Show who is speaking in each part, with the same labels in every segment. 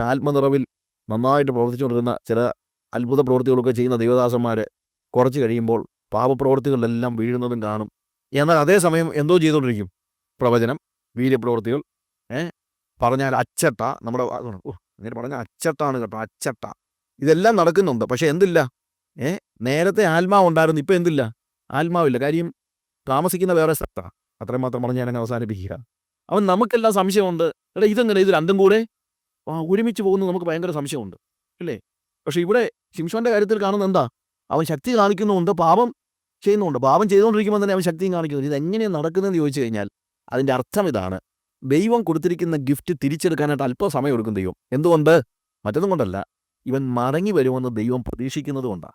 Speaker 1: ആത്മനിറവിൽ നന്നായിട്ട് പ്രവർത്തിച്ചുകൊണ്ടിരുന്ന ചില അത്ഭുത പ്രവൃത്തികളൊക്കെ ചെയ്യുന്ന ദൈവദാസന്മാർ കുറച്ച് കഴിയുമ്പോൾ പാപപ്രവൃത്തികളിലെല്ലാം വീഴുന്നതും കാണും. എന്നാൽ അതേസമയം എന്തോ ചെയ്തുകൊണ്ടിരിക്കും. പ്രവചനം വീര്യപ്രവൃത്തികൾ ഏ? പറഞ്ഞാൽ അച്ചട്ട നമ്മുടെ ഇങ്ങനെ പറഞ്ഞാൽ അച്ചട്ടാണ് കേട്ടോ അച്ചട്ട. ഇതെല്ലാം നടക്കുന്നുണ്ട് പക്ഷേ എന്തില്ല? ഏ? നേരത്തെ ആത്മാവ് ഉണ്ടായിരുന്നു ഇപ്പം എന്തില്ല? ആത്മാവില്ല. കാര്യം താമസിക്കുന്ന വേറെ സ്ഥലത്താണ് അത്രയും മാത്രം പറഞ്ഞ് ഞാനങ്ങ് അവസാനിപ്പിക്കുക. അവൻ നമുക്കെല്ലാം സംശയമുണ്ട്. എടാ ഇതെങ്ങനെ? ഇത് രണ്ടും കൂടെ? ഒരുമിച്ച് പോകുന്നത് നമുക്ക് ഭയങ്കര സംശയമുണ്ട് അല്ലേ? പക്ഷെ ഇവിടെ ശിംഷോന്റെ കാര്യത്തിൽ കാണുന്നത് എന്താ? അവൻ ശക്തി കാണിക്കുന്നുണ്ട് പാപം ചെയ്യുന്നുണ്ട് പാപം ചെയ്തുകൊണ്ടിരിക്കുമ്പോൾ തന്നെ അവൻ ശക്തിയും കാണിക്കുന്നു ഇത് എങ്ങനെയാണ് നടക്കുന്നതെന്ന് ചോദിച്ചു കഴിഞ്ഞാൽ അതിന്റെ അർത്ഥം ഇതാണ്. ദൈവം കൊടുത്തിരിക്കുന്ന ഗിഫ്റ്റ് തിരിച്ചെടുക്കാനായിട്ട് അല്പം സമയം എടുക്കും ദൈവം. എന്തുകൊണ്ട്? മറ്റൊന്നും കൊണ്ടല്ല. ഇവൻ മടങ്ങി വരുമെന്ന് ദൈവം പ്രതീക്ഷിക്കുന്നത് കൊണ്ടാണ്.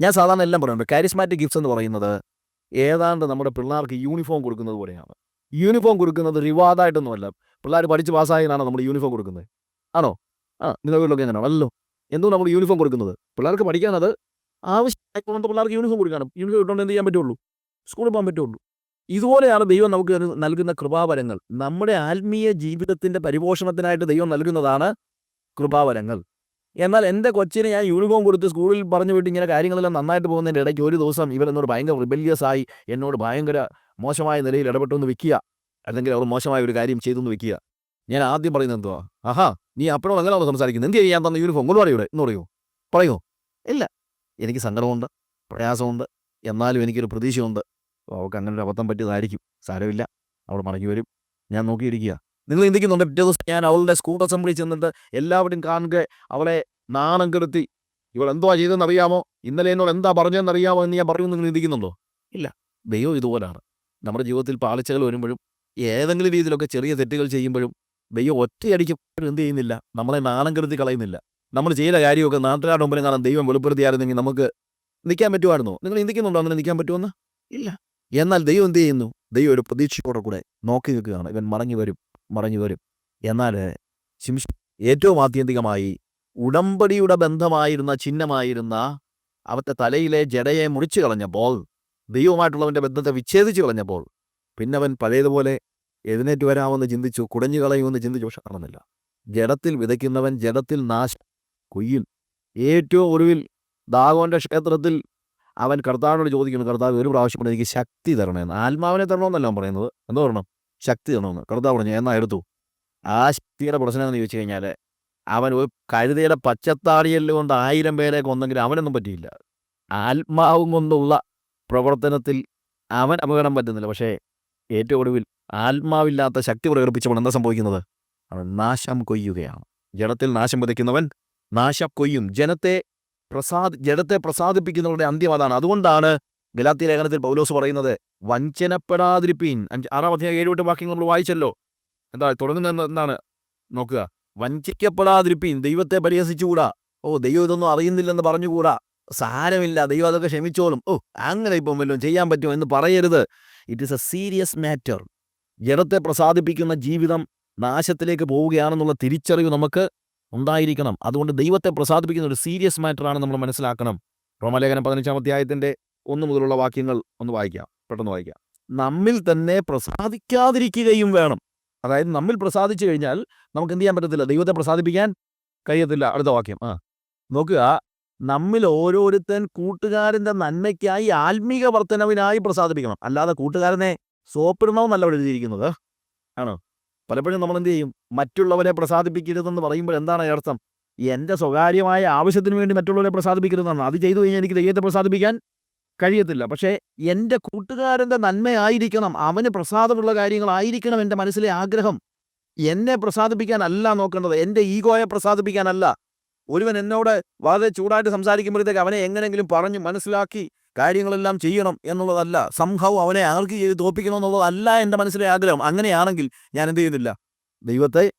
Speaker 1: ഞാൻ സാധാരണ എല്ലാം പറയുന്നുണ്ട്. കാരിസ്മാറ്റിക് ഗിഫ്റ്റ്സ് എന്ന് പറയുന്നത് ഏതാണ്ട് നമ്മുടെ പിള്ളേർക്ക് യൂണിഫോം കൊടുക്കുന്നത് പോലെയാണ്. യൂണിഫോം കൊടുക്കുന്നത് റിവാർഡായിട്ടൊന്നുമല്ല പിള്ളേർ പഠിച്ച് പാസ്സായതിനാണ് നമ്മൾ യൂണിഫോം കൊടുക്കുന്നത്. ആണോ? ആ നിങ്ങളുടെ വീട്ടിലൊക്കെ എങ്ങനെയാണോ അല്ലല്ലോ. എന്തോ നമ്മൾ യൂണിഫോം കൊടുക്കുന്നത്. പിള്ളേർക്ക് പഠിക്കാനത് അത് ആവശ്യമായിക്കൊണ്ട് പിള്ളേർക്ക് യൂണിഫോം കൊടുക്കണം. യൂണിഫോം ഇട്ടുകൊണ്ട് എന്ത് ചെയ്യാൻ പറ്റുള്ളൂ? സ്കൂളിൽ പോകാൻ പറ്റുള്ളൂ. ഇതുപോലെയാണ് ദൈവം നമുക്ക് നൽകുന്ന കൃപാവരങ്ങൾ. നമ്മുടെ ആത്മീയ ജീവിതത്തിന്റെ പരിപോഷണത്തിനായിട്ട് ദൈവം നൽകുന്നതാണ് കൃപാവരങ്ങൾ. എന്നാൽ എന്റെ കൊച്ചിനെ ഞാൻ യൂണിഫോം കൊടുത്ത് സ്കൂളിൽ പറഞ്ഞു വിട്ട് ഇങ്ങനെ കാര്യങ്ങളെല്ലാം നന്നായിട്ട് പോകുന്നതിന്റെ ഇടയ്ക്ക് ഒരു ദിവസം ഇവർ എന്നോട് ഭയങ്കര റിബല്യസ് ആയി എന്നോട് ഭയങ്കര മോശമായ നിലയിൽ ഇടപെട്ടൊന്ന് വിൽക്കുക അല്ലെങ്കിൽ അവർ മോശമായ ഒരു കാര്യം ചെയ്തു എന്ന് വെക്കുക. ഞാൻ ആദ്യം പറയുന്നത് എന്തുവാ? ആഹാ നീ അപ്പോഴും അങ്ങനെയാണോ സംസാരിക്കുന്നത്? എന്ത് ചെയ്യാൻ തന്ന യൂണിഫോം കൊണ്ട് പറയൂടെ എന്ന് പറയുമോ പറയുമോ ഇല്ല. എനിക്ക് സങ്കടമുണ്ട് പ്രയാസമുണ്ട്. എന്നാലും എനിക്കൊരു പ്രതീക്ഷയുണ്ട്. അപ്പോൾ അവൾക്ക് അങ്ങനെ ഒരു അബദ്ധം പറ്റിയതായിരിക്കും. സാരമില്ല. അവൾ മടങ്ങി വരും. ഞാൻ നോക്കിയിരിക്കുക. നിങ്ങൾ ചിന്തിക്കുന്നുണ്ട്? പിറ്റേ ദിവസം ഞാൻ അവളുടെ സ്കൂൾ അസംബ്ലി ചെന്നിട്ട് എല്ലാവരും കാണുക അവളെ നാണം കെടുത്തി. ഇവൾ എന്തുവാ ചെയ്തതെന്ന് അറിയാമോ? ഇന്നലെ എന്നോട് എന്താ പറഞ്ഞതെന്ന് അറിയാമോ എന്ന് ഞാൻ പറയുമെന്ന് നിങ്ങൾ ചിന്തിക്കുന്നുണ്ടോ? ഇല്ല. ദൈവം ഇതുപോലാണ്. നമ്മുടെ ജീവിതത്തിൽ പാളിച്ചകൾ വരുമ്പോഴും ഏതെങ്കിലും രീതിയിലൊക്കെ ചെറിയ തെറ്റുകൾ ചെയ്യുമ്പോഴും ദൈവം ഒറ്റയടിക്ക് എന്ത് ചെയ്യുന്നില്ല. നമ്മളെ നാണം കരുതി കളയുന്നില്ല. നമ്മൾ ചെയ്ത കാര്യമൊക്കെ നാട്ടുകാരുടെ മുമ്പിൽ കാണാൻ ദൈവം വെളിപ്പെടുത്തിയായിരുന്നെങ്കിൽ നമുക്ക് നിൽക്കാൻ പറ്റുമായിരുന്നോ? നിങ്ങൾ ചിന്തിക്കുന്നുണ്ടോ അങ്ങനെ നിൽക്കാൻ പറ്റുമെന്ന്? ഇല്ല. എന്നാൽ ദൈവം എന്ത് ചെയ്യുന്നു? ദൈവം ഒരു പ്രതീക്ഷയോടെ കൂടെ നോക്കി നിൽക്കുകയാണ്. ഇവൻ മടങ്ങി വരും മടങ്ങി വരും. എന്നാൽ ശിംഷ ഏറ്റവും ആത്യന്തികമായി ഉടമ്പടിയുടെ ബന്ധമായിരുന്ന ചിഹ്നമായിരുന്ന അവത്തെ തലയിലെ ജടയെ മുറിച്ചു കളഞ്ഞപ്പോൾ ദൈവമായിട്ടുള്ളവന്റെ ബന്ധത്തെ വിച്ഛേദിച്ചു കളഞ്ഞപ്പോൾ പിന്നെ അവൻ പഴയതുപോലെ എഴുന്നേറ്റ് വരാമെന്ന് ചിന്തിച്ചു കുടഞ്ഞു കളയുമെന്ന് ചിന്തിച്ചു പക്ഷെ നടന്നില്ല. ജഡത്തിൽ വിതയ്ക്കുന്നവൻ ജഡത്തിൽ നാശം. കൊയ്യിൽ. ഏറ്റവും ഒടുവിൽ ദാഗോന്റെ ക്ഷേത്രത്തിൽ അവൻ കർത്താവിനോട് ചോദിക്കുന്നു കർത്താവ് ഒരു പ്രാവശ്യം എനിക്ക് ശക്തി തരണമെന്ന്. ആത്മാവിനെ തരണമെന്നല്ല അവൻ പറയുന്നത്. എന്താ പറയണം ശക്തി തരണമെന്ന്. കർത്താവ് പറഞ്ഞു എന്നാ എടുത്തു. ആ ശക്തിയുടെ പ്രശ്നം എന്ന് ചോദിച്ചു കഴിഞ്ഞാൽ അവൻ ഒരു കഴുതയുടെ പച്ചത്താടിയൽ കൊണ്ട് ആയിരം പേരെ കൊന്നെങ്കിലും അവനൊന്നും പറ്റിയില്ല. ആത്മാവും കൊണ്ടുള്ള പ്രവർത്തനത്തിൽ അവൻ അപകടം പറ്റുന്നില്ല. പക്ഷേ ഏറ്റവും ഒടുവിൽ ആത്മാവില്ലാത്ത ശക്തി പ്രകടിപ്പിച്ചപ്പോൾ എന്താ സംഭവിക്കുന്നത്? അവൻ നാശം കൊയ്യുകയാണ്. ജഡത്തിൽ നാശം വിതയ്ക്കുന്നവൻ നാശം കൊയ്യും. ജനത്തെ പ്രസാദ് ജഡത്തെ പ്രസാദിപ്പിക്കുന്നവരുടെ അന്ത്യം അതാണ്. അതുകൊണ്ടാണ് ഗലാത്തി ലേഖനത്തിൽ പൗലോസ് പറയുന്നത് വഞ്ചനപ്പെടാതിരിപ്പീൻ. അഞ്ച് ആറാം അധ്യായം ഏഴ് വട്ടം വാക്യങ്ങൾ നമ്മൾ വായിച്ചല്ലോ. എന്താ തുടങ്ങുന്ന എന്താണ്? നോക്കുക. വഞ്ചിക്കപ്പെടാതിരിപ്പീൻ. ദൈവത്തെ പരിഹസിച്ചുകൂടാ? ഓ ദൈവം ഇതൊന്നും അറിയുന്നില്ലെന്ന് പറഞ്ഞുകൂടാ? സാരമില്ല ദൈവം അതൊക്കെ ക്ഷമിച്ചോളും. ഓ അങ്ങനെ ഇപ്പം വല്ലതും ചെയ്യാൻ പറ്റുമോ എന്ന് പറയരുത്. It is a serious matter ജഡത്തെ പ്രസാദിപ്പിക്കുന്ന ജീവിതം നാശത്തിലേക്ക് പോവുകയാണെന്നുള്ള തിരിച്ചറിവ് നമുക്ക് ഉണ്ടായിരിക്കണം. അതുകൊണ്ട് ദൈവത്തെ പ്രസാദിപ്പിക്കുന്ന ഒരു സീരിയസ് മാറ്ററാണ് നമ്മൾ മനസ്സിലാക്കണം. റോമലേഖനം പതിനഞ്ചാം അധ്യായത്തിന്റെ ഒന്ന് മുതലുള്ള വാക്യങ്ങൾ ഒന്ന് വായിക്കാം. പെട്ടെന്ന് വായിക്കാം. നമ്മിൽ തന്നെ പ്രസാദിക്കാതിരിക്കുകയും വേണം. അതായത് നമ്മിൽ പ്രസാദിച്ചു കഴിഞ്ഞാൽ നമുക്ക് എന്ത് ചെയ്യാൻ പറ്റത്തില്ല? ദൈവത്തെ പ്രസാദിപ്പിക്കാൻ കഴിയത്തില്ല. അടുത്ത വാക്യം. ആ. നോക്കുക. നമ്മിൽ ഓരോരുത്തൻ കൂട്ടുകാരന്റെ നന്മയ്ക്കായി ആത്മീക വർധനവിനായി പ്രസാദിപ്പിക്കണം. അല്ലാതെ കൂട്ടുകാരനെ സോപ്പിടണമെന്നല്ല അവിടെ എഴുതിയിരിക്കുന്നത്. ആണോ? പലപ്പോഴും നമ്മൾ എന്ത് ചെയ്യും? മറ്റുള്ളവരെ പ്രസാദിപ്പിക്കരുതെന്ന് പറയുമ്പോൾ എന്താണ് അർത്ഥം? എന്റെ സ്വകാര്യമായ ആവശ്യത്തിന് വേണ്ടി മറ്റുള്ളവരെ പ്രസാദിപ്പിക്കരുതെന്നാണ്. അത് ചെയ്തു കഴിഞ്ഞാൽ എനിക്ക് ദൈവത്തെ പ്രസാദിപ്പിക്കാൻ കഴിയത്തില്ല. പക്ഷേ എന്റെ കൂട്ടുകാരന്റെ നന്മയായിരിക്കണം അവന് പ്രസാദമുള്ള കാര്യങ്ങളായിരിക്കണം എന്റെ മനസ്സിലെ ആഗ്രഹം. എന്നെ പ്രസാദിപ്പിക്കാനല്ല നോക്കേണ്ടത്. എന്റെ ഈഗോയെ പ്രസാദിപ്പിക്കാനല്ല ഒരുവൻ എന്നോട് വളരെ ചൂടായിട്ട് സംസാരിക്കുമ്പോഴത്തേക്ക് അവനെ എങ്ങനെങ്കിലും പറഞ്ഞു മനസ്സിലാക്കി കാര്യങ്ങളെല്ലാം ചെയ്യണം എന്നുള്ളതല്ല. സംഭവം അവനെ ആർക്ക് ചെയ്ത് തോപ്പിക്കണം എന്നുള്ളതല്ല എന്റെ മനസ്സിലെ ആഗ്രഹം. അങ്ങനെയാണെങ്കിൽ ഞാൻ എന്ത് ചെയ്യുന്നില്ല? ദൈവത്തെ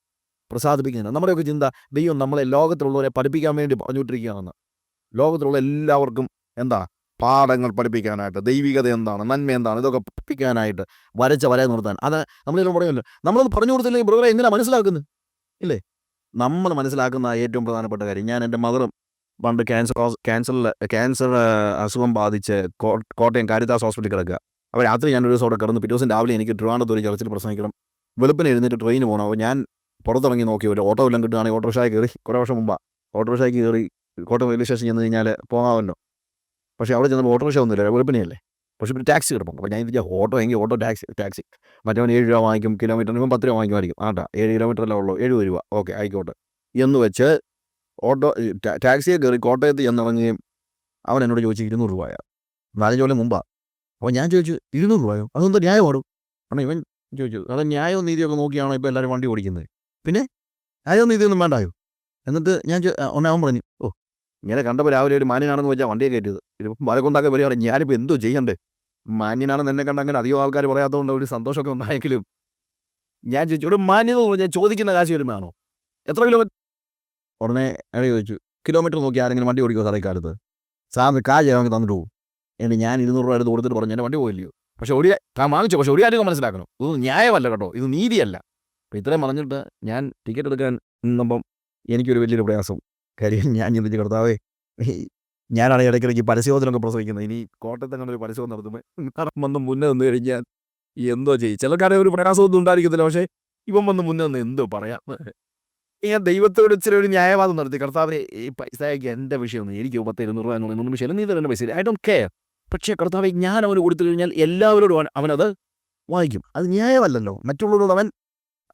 Speaker 1: പ്രസാദിപ്പിക്കുന്നില്ല. നമ്മുടെയൊക്കെ ചിന്ത ദൈവം നമ്മളെ ലോകത്തിലുള്ളവരെ പഠിപ്പിക്കാൻ വേണ്ടി പറഞ്ഞുകൊണ്ടിരിക്കുകയാണെന്ന് ലോകത്തിലുള്ള എല്ലാവർക്കും എന്താ? പാഠങ്ങൾ പഠിപ്പിക്കാനായിട്ട് ദൈവികത എന്താണ് നന്മ എന്താണ് ഇതൊക്കെ പഠിപ്പിക്കാനായിട്ട് വരച്ച വര നിർത്താൻ. അത് നമ്മളിതിലും പറയുമല്ലോ. നമ്മളത് പറഞ്ഞു കൊടുത്തില്ലെങ്കിൽ ബ്രോ എങ്ങനെ മനസ്സിലാക്കുന്നത്? ഇല്ലേ? നമ്മൾ മനസ്സിലാക്കുന്ന ഏറ്റവും പ്രധാനപ്പെട്ട കാര്യം ഞാൻ എന്റെ മദറും പണ്ട് ക്യാൻസർ ക്യാൻസർ ക്യാൻസർ അസുഖം ബാധിച്ച് കോട്ടയം കാരിദാസ് ഹോസ്പിറ്റലിൽ കിടക്കുക. അപ്പോൾ രാത്രി ഞാൻ ഒരു ദിവസം അവിടെ കിടന്നു പിറ്റേ ദിവസം രാവിലെ എനിക്ക് ട്രിവാൻഡത്ത് ഒരു ചർച്ചിൽ പ്രസംഗിക്കണം. വെളുപ്പിന് എഴുന്നേറ്റ് ട്രെയിൻ പോകണം അപ്പോൾ ഞാൻ പുറത്തിറങ്ങി നോക്കി. ഒരു ഓട്ടോ എല്ലാം കിട്ടുകയാണെങ്കിൽ ഓട്ടോറിക്ഷ കയറി കുറേ വർഷം മുമ്പാണ് ഓട്ടോറിക്ഷയ്ക്ക് കയറി കോട്ടയം റെയിൽവേ സ്റ്റേഷൻ ചെന്ന് കഴിഞ്ഞാൽ പോകാമല്ലോ. പക്ഷേ അവിടെ ചെന്നപ്പോൾ ഓട്ടോറിക്ഷ ഒന്നുമില്ല. വെളുപ്പിനെയല്ലേ? പക്ഷേ പിന്നെ ടാക്സി കിടപ്പം അപ്പോൾ ഞാൻ ഇതിന്റെ ഓട്ടോ എങ്കിൽ ഓട്ടോ ടാക്സി ടാക്സി. മറ്റവൻ ഏഴ് രൂപ വാങ്ങിക്കും കിലോമീറ്ററിന് ഇപ്പം പത്ത് രൂപ വാങ്ങിക്കുമായിരിക്കും. ആട്ടാ ഏഴ് കിലോമീറ്ററല്ലേ ഉള്ളൂ. എഴുപത് രൂപ. ഓക്കെ ആയിക്കോട്ടെ. എന്ന് വെച്ച് ഓട്ടോ ടാക്സിയെ കയറി കോട്ടയത്ത് ചെന്നിറങ്ങുകയും അവൻ എന്നോട് ചോദിച്ചു ഇരുന്നൂറ് രൂപയാ? നാലഞ്ച് കൊല്ലം മുമ്പാണ് അപ്പോൾ ഞാൻ ചോദിച്ചു ഇരുന്നൂറ് രൂപയോ? അതെന്താ ന്യായമാടും കാരണം ഇവൻ ചോദിച്ചു അത് ന്യായവും നീതിയൊക്കെ നോക്കിയാണോ ഇപ്പോൾ എല്ലാവരും വണ്ടി ഓടിക്കുന്നത് പിന്നെ? ന്യായവും നീതിയൊന്നും വേണ്ടായോ? എന്നിട്ട് ഞാൻ ചോ- അവൻ പറഞ്ഞു ഓ ഇങ്ങനെ കണ്ടപ്പോൾ രാവിലെ ഒരു മാന്യനാണെന്ന് വെച്ചാൽ വണ്ടിയെ കയറ്റിയത്. ഇതിപ്പോൾ മലക്കൊണ്ടാക്കാൻ വരികയാണ് ഞാനിപ്പോൾ എന്തോ ചെയ്യണ്ടേ? മാന്യനാണെന്ന് എന്നെ കണ്ട അങ്ങനെ അധികം ആൾക്കാർ പറയാത്തതുകൊണ്ട് ഒരു സന്തോഷമൊക്കെ ഉണ്ടായെങ്കിലും ഞാൻ ചോദിച്ചു ഇവിടെ മാന്യത ഞാൻ ചോദിക്കുന്ന കാശ് വരുമാണോ എത്ര കിലോമീറ്റർ ഉടനെ അയാൾ ചോദിച്ചു കിലോമീറ്റർ നോക്കി ആരെങ്കിലും വണ്ടി ഓടിക്കുമോ സാറേ കാലത്ത്? സാറിന് കാജ് ഞങ്ങൾക്ക് തന്നിട്ട് പോകും. എന്നിട്ട് ഞാൻ ഇരുന്നൂറ് രൂപ എടുത്ത് കൊടുത്തിട്ട് പറഞ്ഞു എന്റെ വണ്ടി പോയില്ലയോ? പക്ഷേ ഒരു താൻ വാങ്ങിച്ചു പക്ഷേ ഒരു കാര്യം മനസ്സിലാക്കണം? ഇത് ന്യായമല്ല കേട്ടോ ഇത് നീതിയല്ല. അപ്പോൾ ഇത്രയും പറഞ്ഞിട്ട് ഞാൻ ടിക്കറ്റ് എടുക്കാൻ നിന്നപ്പം എനിക്കൊരു വലിയൊരു പ്രയാസം. കാര്യം ഞാൻ ചിന്തിച്ച് കർത്താവേ ഈ ഞാനാണ് ഇടയ്ക്കിടയ്ക്ക് പരസ്യബോധനമൊക്കെ പ്രസവിക്കുന്നത്. ഇനി കോട്ടയത്ത് അങ്ങനെ ഒരു പരസ്യം നടത്തുമ്പോൾ വന്ന് മുന്നേ നിന്ന് കഴിഞ്ഞാൽ എന്തോ ചെയ്യും. ചിലക്കാരെ ഒരു പ്രയാസമൊന്നും ഉണ്ടായിരിക്കത്തില്ല. പക്ഷേ ഇവൻ വന്ന് മുന്നേ നിന്ന് എന്തോ പറയാം. ഞാൻ ദൈവത്തോട് ഇച്ചിരി ഒരു ന്യായവാദം നടത്തി. കർത്താവ് ഈ പൈസയ്ക്ക് എന്റെ വിഷയമൊന്നും എനിക്ക് പത്ത് ഇരുന്നൂറ് രൂപ എന്നുള്ള വിഷയം നീ തരുന്ന പൈസ ഐ ഡോണ്ട് കെയർ പക്ഷേ കർത്താവ് ഞാൻ അവന് കൊടുത്തു കഴിഞ്ഞാൽ എല്ലാവരോടും അവനത് വായിക്കും. അത് ന്യായമല്ലല്ലോ. മറ്റുള്ളവരോട് അവൻ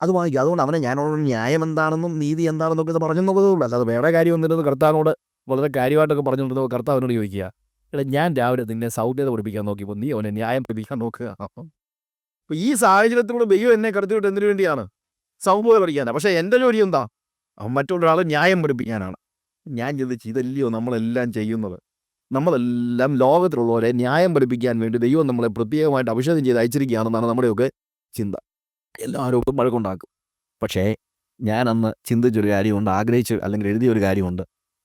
Speaker 1: അത് വായിക്കും. അതുകൊണ്ട് അവനെ ഞാനോട് ന്യായം എന്താണെന്നും നീതി എന്താണെന്നൊക്കെ ഇത് പറഞ്ഞെന്നുള്ളതുള്ളൂ അല്ലാതെ വേറെ കാര്യം ഒന്നിരുന്നത് കർത്താവിനോട് വളരെ കാര്യമായിട്ടൊക്കെ പറഞ്ഞുകൊണ്ടിരുന്നത് കർത്താവിനോട് ചോദിക്കുക. എടാ ഞാൻ രാവിലെ നിന്നെ സൗകര്യത പഠിപ്പിക്കാൻ നോക്കിയപ്പോൾ നീ അവനെ ന്യായം പഠിപ്പിക്കാൻ നോക്കുക. അപ്പോൾ ഈ സാഹചര്യത്തിലൂടെ ദൈവം എന്നെ കടത്തിവിട്ട് എന്തിനു വേണ്ടിയാണ്? സൗമ്യത പഠിക്കാനാണ് പക്ഷേ എന്റെ ജോലി എന്താ? അവൻ മറ്റൊരാളെ ന്യായം പഠിപ്പിക്കാനാണ്. ഞാൻ ചിന്തിച്ച് ഇതല്ലയോ നമ്മളെല്ലാം ചെയ്യുന്നത്? നമ്മളെല്ലാം ലോകത്തിലുള്ളവരെ ന്യായം പഠിപ്പിക്കാൻ വേണ്ടി ദൈവം നമ്മളെ പ്രത്യേകമായിട്ട് അഭിഷേകം ചെയ്ത് അയച്ചിരിക്കുകയാണെന്നാണ് നമ്മുടെയൊക്കെ ചിന്ത. എല്ലാവരും വഴക്കുണ്ടാക്കും. പക്ഷേ ഞാൻ അന്ന് ചിന്തിച്ചൊരു കാര്യമുണ്ട് ആഗ്രഹിച്ച് അല്ലെങ്കിൽ എഴുതിയൊരു കാര്യമുണ്ട്.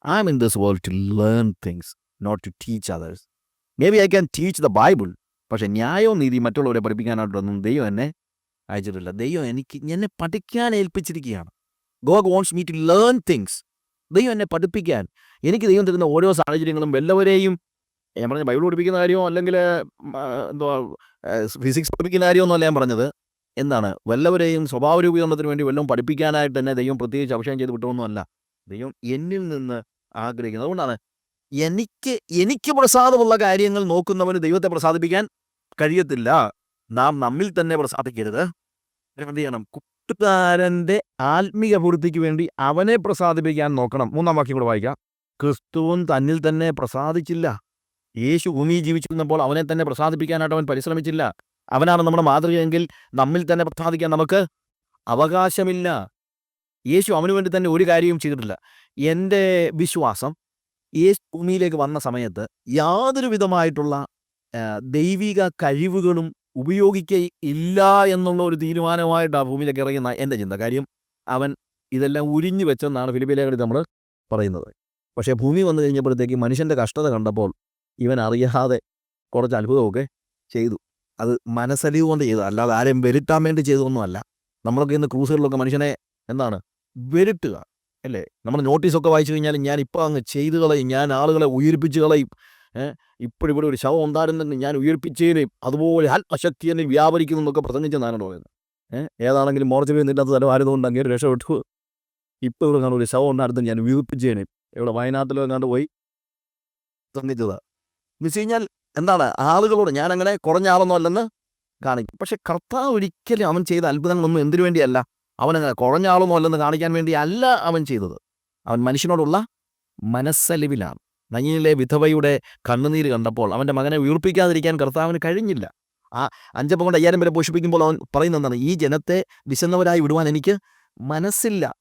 Speaker 1: I am in this world to learn things not to teach others maybe I can teach the Bible പക്ഷേ ന്യായവും നീതി മറ്റുള്ളവരെ പഠിപ്പിക്കാനായിട്ടൊന്നും ദൈവം എന്നെ അയച്ചിട്ടില്ല. ദൈവം എനിക്ക് എന്നെ പഠിക്കാൻ ഏൽപ്പിച്ചിരിക്കുകയാണ്. God wants me to learn things ദൈവം എന്നെ പഠിപ്പിക്കാൻ. എനിക്ക് ദൈവം തരുന്ന ഓരോ സാഹചര്യങ്ങളും എല്ലാവരെയും ഞാൻ പറഞ്ഞ ബൈബിൾ പഠിപ്പിക്കുന്ന കാര്യമോ അല്ലെങ്കിൽ എന്തോ ഫിസിക്സ് പഠിപ്പിക്കുന്ന കാര്യമൊന്നും അല്ല ഞാൻ പറഞ്ഞത്. എന്താണ്? വല്ലവരെയും സ്വഭാവ രൂപീകരണത്തിന് വേണ്ടി വല്ലതും പഠിപ്പിക്കാനായിട്ട് തന്നെ ദൈവം പ്രത്യേകിച്ച് അഭിഷേകം ചെയ്ത് വിട്ടൊന്നുമല്ല ദൈവം എന്നിൽ നിന്ന് ആഗ്രഹിക്കുന്നത് അതുകൊണ്ടാണ് എനിക്ക് എനിക്ക് പ്രസാദമുള്ള കാര്യങ്ങൾ നോക്കുന്നവന് ദൈവത്തെ പ്രസാദിപ്പിക്കാൻ കഴിയത്തില്ല. നാം നമ്മിൽ തന്നെ പ്രസാദിക്കരുത്. എന്ത് ചെയ്യണം? കൂട്ടുകാരന്റെ ആത്മീയ പൂർത്തിക്ക് വേണ്ടി അവനെ പ്രസാദിപ്പിക്കാൻ നോക്കണം. മൂന്നാം വാക്യം കൂടെ വായിക്കാം. ക്രിസ്തുവും തന്നിൽ തന്നെ പ്രസാദിച്ചില്ല. യേശു ഭൂമിയിൽ ജീവിച്ചിരുന്നപ്പോൾ അവനെ തന്നെ പ്രസാദിപ്പിക്കാനായിട്ട് അവൻ പരിശ്രമിച്ചില്ല. അവനാണ് നമ്മുടെ മാതൃകയെങ്കിൽ നമ്മിൽ തന്നെ പ്രസാദിക്കാൻ നമുക്ക് അവകാശമില്ല. യേശു അവന് വേണ്ടി തന്നെ ഒരു കാര്യവും ചെയ്തിട്ടില്ല. എന്റെ വിശ്വാസം യേശു ഭൂമിയിലേക്ക് വന്ന സമയത്ത് യാതൊരു വിധമായിട്ടുള്ള ദൈവിക കഴിവുകളും ഉപയോഗിക്കയില്ല എന്നുള്ള ഒരു തീരുമാനമായിട്ട് ആ ഭൂമിയിലേക്ക് ഇറങ്ങുന്ന എന്റെ ചിന്ത. കാര്യം അവൻ ഇതെല്ലാം ഉരിഞ്ഞു വെച്ചെന്നാണ് ഫിലിപ്പിലേക്കടി നമ്മൾ പറയുന്നത്. പക്ഷേ ഭൂമി വന്നു കഴിഞ്ഞപ്പോഴത്തേക്ക് മനുഷ്യന്റെ കഷ്ടത കണ്ടപ്പോൾ ഇവൻ അറിയാതെ കുറച്ച് അത്ഭുതമൊക്കെ ചെയ്തു. അത് മനസ്സലിവ് കൊണ്ട് ചെയ്തു. അല്ലാതെ ആരെയും വെരുട്ടാൻ വേണ്ടി ചെയ്തതൊന്നുമല്ല. നമ്മളൊക്കെ ഇന്ന് ക്രൂസുകളിലൊക്കെ മനുഷ്യനെ എന്താണ് വെരുട്ടുക അല്ലേ? നമ്മൾ നോട്ടീസൊക്കെ വായിച്ചു കഴിഞ്ഞാൽ ഞാൻ ഇപ്പോൾ അങ്ങ് ചെയ്തു കളയും ഞാൻ ആളുകളെ ഉയരിപ്പിച്ച് കളയും ഇപ്പോഴിവിടെ ഒരു ശവം ഉണ്ടായിരുന്നെങ്കിൽ ഞാൻ ഉയർപ്പിച്ചേനെയും അതുപോലെ ആത്മശക്തി എന്നെ വ്യാപരിക്കുന്നു എന്നൊക്കെ പ്രസംഗിച്ച നാനോട് പറയുന്നത് ഏതാണെങ്കിലും മോർച്ചറി നിന്നിട്ട് സ്ഥലം ആയതുകൊണ്ട് അങ്ങേര് രക്ഷപ്പെട്ടു. ഇപ്പോൾ ഇവിടെ ഒരു ശവം ഉണ്ടായിരുന്നു ഞാൻ ഉയർപ്പിച്ചേനെയും ഇവിടെ വയനാട്ടിലോ എങ്ങാണ്ട് പോയി. പ്രസംഗിച്ചത്. വെച്ച് കഴിഞ്ഞാൽ എന്താണ് ആളുകളോട് ഞാനങ്ങനെ കുറഞ്ഞ ആളൊന്നും അല്ലെന്ന് കാണിക്കും. പക്ഷെ കർത്താവ് ഒരിക്കലും അവൻ ചെയ്ത അത്ഭുതങ്ങളൊന്നും എന്തിനു വേണ്ടിയല്ല. അവനങ്ങനെ കുറഞ്ഞ ആളൊന്നും അല്ലെന്ന് കാണിക്കാൻ വേണ്ടി അല്ല അവൻ ചെയ്തത്. അവൻ മനുഷ്യനോടുള്ള മനസ്സലിവിലാണ്. നഞ്ഞിലെ വിധവയുടെ കണ്ണുനീര് കണ്ടപ്പോൾ അവന്റെ മകനെ ഉയർപ്പിക്കാതിരിക്കാൻ കർത്താവിന് കഴിഞ്ഞില്ല. ആ അഞ്ചപ്പം കൊണ്ട് അയ്യായിരം പേരെ പോഷിപ്പിക്കുമ്പോൾ അവൻ പറയുന്നത് എന്താണ്? ഈ ജനത്തെ വിശന്നവരായി വിടുവാൻ എനിക്ക് മനസ്സില്ല.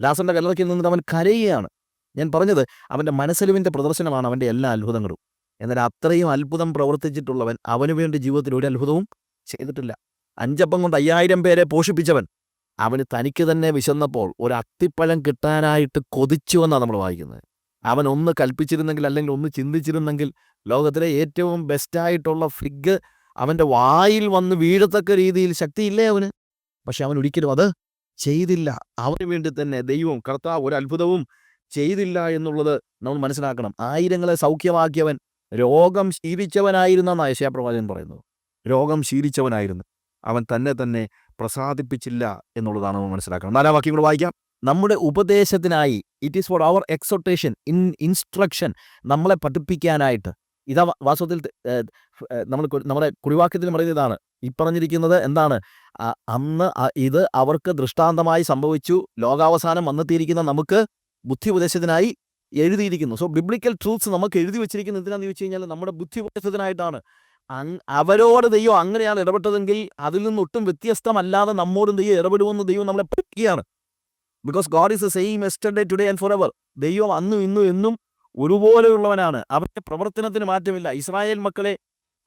Speaker 1: ലാസറിന്റെ കല്ലറയ്ക്ക് നിന്നിട്ട് അവൻ കരയുകയാണ്. ഞാൻ പറഞ്ഞത് അവന്റെ മനസ്സലിവിന്റെ പ്രദർശനമാണ് അവന്റെ എല്ലാ അത്ഭുതങ്ങളും. എന്നാൽ അത്രയും അത്ഭുതം പ്രവർത്തിച്ചിട്ടുള്ളവൻ അവന് വേണ്ടി ജീവിതത്തിൽ ഒരു അത്ഭുതവും ചെയ്തിട്ടില്ല. അഞ്ചപ്പം കൊണ്ട് അയ്യായിരം പേരെ പോഷിപ്പിച്ചവൻ അവന് തനിക്ക് തന്നെ വിശന്നപ്പോൾ ഒരു അത്തിപ്പഴം കിട്ടാനായിട്ട് കൊതിച്ചു എന്നാണ് നമ്മൾ വായിക്കുന്നത്. അവൻ ഒന്ന് കൽപ്പിച്ചിരുന്നെങ്കിൽ അല്ലെങ്കിൽ ഒന്ന് ചിന്തിച്ചിരുന്നെങ്കിൽ ലോകത്തിലെ ഏറ്റവും ബെസ്റ്റായിട്ടുള്ള ഫിഗ് അവന്റെ വായിൽ വന്ന് വീഴത്തക്ക രീതിയിൽ ശക്തിയില്ലേ അവന്? പക്ഷെ അവൻ ഒരിക്കലും അത് ചെയ്തില്ല. അവന് വേണ്ടി തന്നെ ദൈവം കർത്താവ് ഒരു അത്ഭുതവും ചെയ്തില്ല എന്നുള്ളത് നമ്മൾ മനസ്സിലാക്കണം. ആയിരങ്ങളെ സൗഖ്യമാക്കിയവൻ രോഗം ശീലിച്ചവനായിരുന്ന യശയാപ്രവാചകൻ പറയുന്നത്. രോഗം ശീലിച്ചവനായിരുന്നു. അവൻ തന്നെ തന്നെ പ്രസാദിപ്പിച്ചില്ല എന്നുള്ളതാണ് നമ്മൾ മനസ്സിലാക്കണം. നാലാം വാക്യം കൂടെ വായിക്കാം. നമ്മുടെ ഉപദേശത്തിനായി it is for our exhortation in instruction നമ്മളെ പഠിപ്പിക്കാനായിട്ട്. ഇതാ വാസ്തവത്തിൽ നമ്മൾ നമ്മുടെ കുടിവാക്യത്തിൽ പറയുന്നതാണ് ഈ പറഞ്ഞിരിക്കുന്നത് എന്താണ്? അന്ന് ഇത് അവർക്ക് ദൃഷ്ടാന്തമായി സംഭവിച്ചു. ലോകാവസാനം വന്നെത്തിയിരിക്കുന്ന നമുക്ക് ബുദ്ധി ഉപദേശത്തിനായി എഴുതിയിരിക്കുന്നു. സോ ബിബ്ലിക്കൽ ട്രൂത്ത്സ് നമുക്ക് എഴുതി വെച്ചിരിക്കുന്നത് എന്തിനാന്ന് ചോദിച്ചു കഴിഞ്ഞാൽ നമ്മുടെ ബുദ്ധി ഉപദേശത്തിനായിട്ടാണ്. അവരോട് ദൈവം അങ്ങനെയാണ് ഇടപെട്ടതെങ്കിൽ അതിൽ നിന്ന് ഒട്ടും വ്യത്യസ്തമല്ലാതെ നമ്മോടും ദൈവം ഇടപെടുമെന്ന് ദൈവം നമ്മളെ പഠിപ്പിക്കുകയാണ്. Because God is the same yesterday today and forever ദൈവം അന്നും ഇന്നും എന്നും ഒരുപോലെയുള്ളവനാണ്. അവരുടെ പ്രവർത്തനത്തിന് മാറ്റമില്ല. ഇസ്രായേൽ മക്കളെ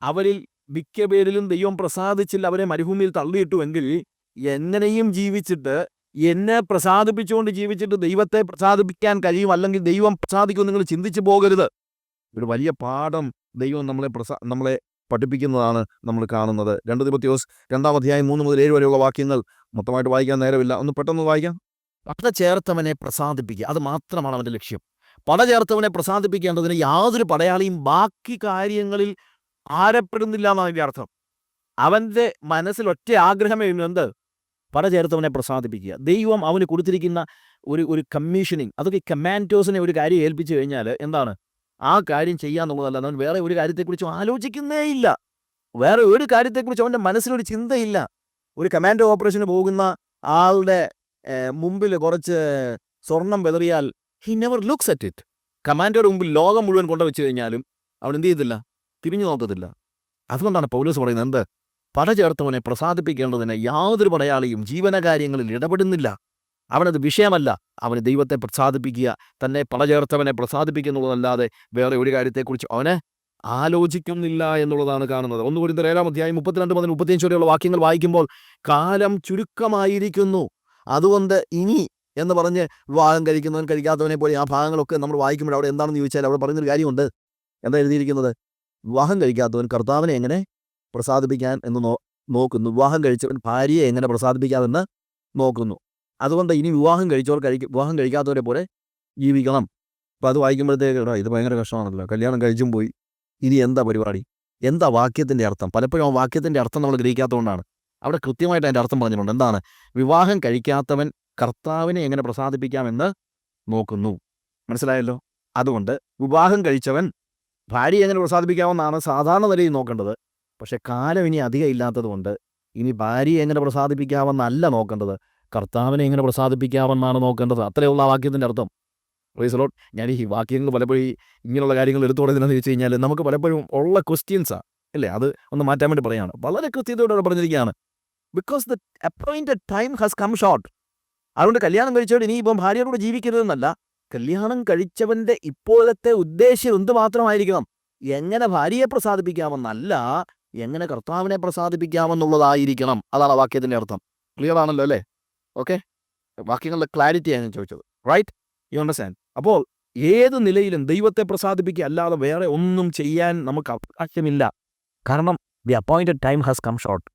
Speaker 1: അവരിൽ മിക്ക പേരിലും ദൈവം പ്രസാദിച്ചില്ല. അവരെ മരുഭൂമിയിൽ തള്ളിയിട്ടുവെങ്കിൽ എങ്ങനെയും ജീവിച്ചിട്ട് എന്നെ പ്രസാദിപ്പിച്ചുകൊണ്ട് ജീവിച്ചിട്ട് ദൈവത്തെ പ്രസാദിപ്പിക്കാൻ കഴിയും. അല്ലെങ്കിൽ ദൈവം പ്രസാദിക്കും നിങ്ങൾ ചിന്തിച്ചു പോകരുത്. ഒരു വലിയ പാഠം ദൈവം നമ്മളെ പ്രസാ നമ്മളെ പഠിപ്പിക്കുന്നതാണ് നമ്മൾ കാണുന്നത്. രണ്ട് ദിവസം രണ്ടാം അധ്യായം മൂന്ന് മുതൽ ഏഴ് വരെയുള്ള വാക്യങ്ങൾ മൊത്തമായിട്ട് വായിക്കാൻ നേരമില്ല. ഒന്ന് പെട്ടെന്ന് വായിക്കാം. പട ചേർത്തവനെ പ്രസാദിപ്പിക്കുക. അത് മാത്രമാണ് അവന്റെ ലക്ഷ്യം. പട ചേർത്തവനെ പ്രസാദിപ്പിക്കേണ്ടതിന് യാതൊരു പടയാളിയും ബാക്കി കാര്യങ്ങളിൽ ആരപ്പെടുന്നില്ല എന്നാണ് അതിന്റെ അർത്ഥം. അവന്റെ മനസ്സിൽ ഒറ്റ ആഗ്രഹമേ എന്ത്? പട ചേർത്തവനെ പ്രസാദിപ്പിക്കുക. ദൈവം അവന് കൊടുത്തിരിക്കുന്ന ഒരു ഒരു കമ്മീഷനിങ് അതൊക്കെ കമാൻഡോസിനെ ഒരു കാര്യം ഏൽപ്പിച്ചു കഴിഞ്ഞാൽ എന്താണ്? ആ കാര്യം ചെയ്യാന്നുള്ളതല്ല അവൻ വേറെ ഒരു കാര്യത്തെക്കുറിച്ചും ആലോചിക്കുന്നേ ഇല്ല. വേറെ ഒരു കാര്യത്തെക്കുറിച്ചും അവന്റെ മനസ്സിലൊരു ചിന്തയില്ല. ഒരു കമാൻഡോ ഓപ്പറേഷന് പോകുന്ന ആളുടെ മുമ്പിൽ കുറച്ച് സ്വർണം വെതറിയാൽ he never looks at it. കമാൻഡോയുടെ മുമ്പിൽ ലോകം മുഴുവൻ കൊണ്ടുവച്ച് കഴിഞ്ഞാലും അവൻ എന്ത് ചെയ്തില്ല തിരിഞ്ഞു നോക്കത്തില്ല. അതുകൊണ്ടാണ് പൗലോസ് പറയുന്നത് എന്ത്? പട ചേർത്തവനെ പ്രസാദിപ്പിക്കേണ്ടതിന് യാതൊരു പടയാളിയും ജീവനകാര്യങ്ങളിൽ ഇടപെടുന്നില്ല. അവനത് വിഷയമല്ല. അവന് ദൈവത്തെ പ്രസാദിപ്പിക്കുക തന്നെ പട ചേർത്തവനെ പ്രസാദിപ്പിക്കുന്നുള്ളതല്ലാതെ വേറെ ഒരു കാര്യത്തെക്കുറിച്ച് അവനെ ആലോചിക്കുന്നില്ല എന്നുള്ളതാണ് കാണുന്നത്. ഒന്നുകൂടി ഏഴാം അധ്യായം മുപ്പത്തിരണ്ട് മുതൽ മുപ്പത്തിയഞ്ച് വരെയുള്ള വാക്യങ്ങൾ വായിക്കുമ്പോൾ കാലം ചുരുക്കമായിരിക്കുന്നു. അതുകൊണ്ട് ഇനി എന്ന് പറഞ്ഞ് വിവാഹം കഴിക്കുന്നവൻ കഴിക്കാത്തവനെ പോലെ ആ ഭാഗങ്ങളൊക്കെ നമ്മൾ വായിക്കുമ്പോൾ അവിടെ എന്താണെന്ന് ചോദിച്ചാൽ അവിടെ പറയുന്നൊരു കാര്യമുണ്ട്. എന്താ എഴുതിയിരിക്കുന്നത്? വിവാഹം കഴിക്കാത്തവൻ കർത്താവിനെ എങ്ങനെ പ്രസാദിപ്പിക്കാൻ എന്ന് നോക്കുന്നു. വിവാഹം കഴിച്ചവൻ ഭാര്യയെ എങ്ങനെ പ്രസാദിപ്പിക്കാമെന്ന് നോക്കുന്നു. അതുകൊണ്ട് ഇനി വിവാഹം കഴിച്ചവർ കഴിക്കും വിവാഹം കഴിക്കാത്തവരെ പോലെ ജീവിക്കണം. അപ്പം അത് വായിക്കുമ്പോഴത്തേക്ക് ഇത് ഭയങ്കര കഷ്ടമാണല്ലോ. കല്യാണം കഴിച്ചും പോയി. ഇനി എന്താ പരിപാടി? എന്താ വാക്യത്തിന്റെ അർത്ഥം? പലപ്പോഴും ആ വാക്യത്തിന്റെ അർത്ഥം നമ്മൾ ഗ്രഹിക്കാത്തതുകൊണ്ടാണ്. അവിടെ കൃത്യമായിട്ട് അതിന്റെ അർത്ഥം പറഞ്ഞിട്ടുണ്ട്. എന്താണ്? വിവാഹം കഴിക്കാത്തവൻ കർത്താവിനെ എങ്ങനെ പ്രസാദിപ്പിക്കാമെന്ന് നോക്കുന്നു. മനസ്സിലായല്ലോ? അതുകൊണ്ട് വിവാഹം കഴിച്ചവൻ ഭാര്യയെ എങ്ങനെ പ്രസാദിപ്പിക്കാമെന്നാണ് സാധാരണ നിലയിൽ നോക്കേണ്ടത്. പക്ഷേ കാലം ഇനി അധികം ഇല്ലാത്തതുകൊണ്ട് ഇനി ഭാര്യയെ എങ്ങനെ പ്രസാദിപ്പിക്കാമെന്നല്ല നോക്കേണ്ടത്. കർത്താവിനെ എങ്ങനെ പ്രസാദിപ്പിക്കാമെന്നാണ് നോക്കേണ്ടത്. അത്രയുള്ള ആ വാക്യത്തിന്റെ അർത്ഥം. റീസലോട്ട് ഞാൻ ഈ വാക്യങ്ങൾ പലപ്പോഴും ഇങ്ങനെയുള്ള കാര്യങ്ങൾ എടുത്തു പറയുന്നതെന്ന് ചോദിച്ചു കഴിഞ്ഞാൽ നമുക്ക് പലപ്പോഴും ഉള്ള ക്വസ്റ്റ്യൻസാണ് അല്ലേ? അത് ഒന്ന് മാറ്റാൻ വേണ്ടി പറയുകയാണ് വളരെ കൃത്യതയോടെ പറഞ്ഞിരിക്കുകയാണ്. Because the appointed time has come short അതുകൊണ്ട് കല്യാണം കഴിച്ചവൻ ഇനി ഇപ്പം ഭാര്യയോട് ജീവിക്കരുതെന്നല്ല. കല്യാണം കഴിച്ചവന്റെ ഇപ്പോഴത്തെ ഉദ്ദേശ്യം എന്ത് മാത്രമായിരിക്കണം എങ്ങനെ ഭാര്യയെ പ്രസാദിപ്പിക്കാമെന്നല്ല എങ്ങനെ കർത്താവിനെ പ്രസാദിപ്പിക്കാമെന്നുള്ളതായിരിക്കണം. അതാണ് വാക്യത്തിന്റെ അർത്ഥം. ക്ലിയർ ആണല്ലോ അല്ലേ? ഓക്കെ വാക്യങ്ങളുടെ ക്ലാരിറ്റിയാണ് ഞാൻ ചോദിച്ചത്. റൈറ്റ് യു അണ്ടർസ്റ്റാൻഡ് അപ്പോൾ ഏത് നിലയിലും ദൈവത്തെ പ്രസാദിപ്പിക്കുക അല്ലാതെ വേറെ ഒന്നും ചെയ്യാൻ നമുക്ക് അവകാശമില്ല. കാരണം the appointed time has come short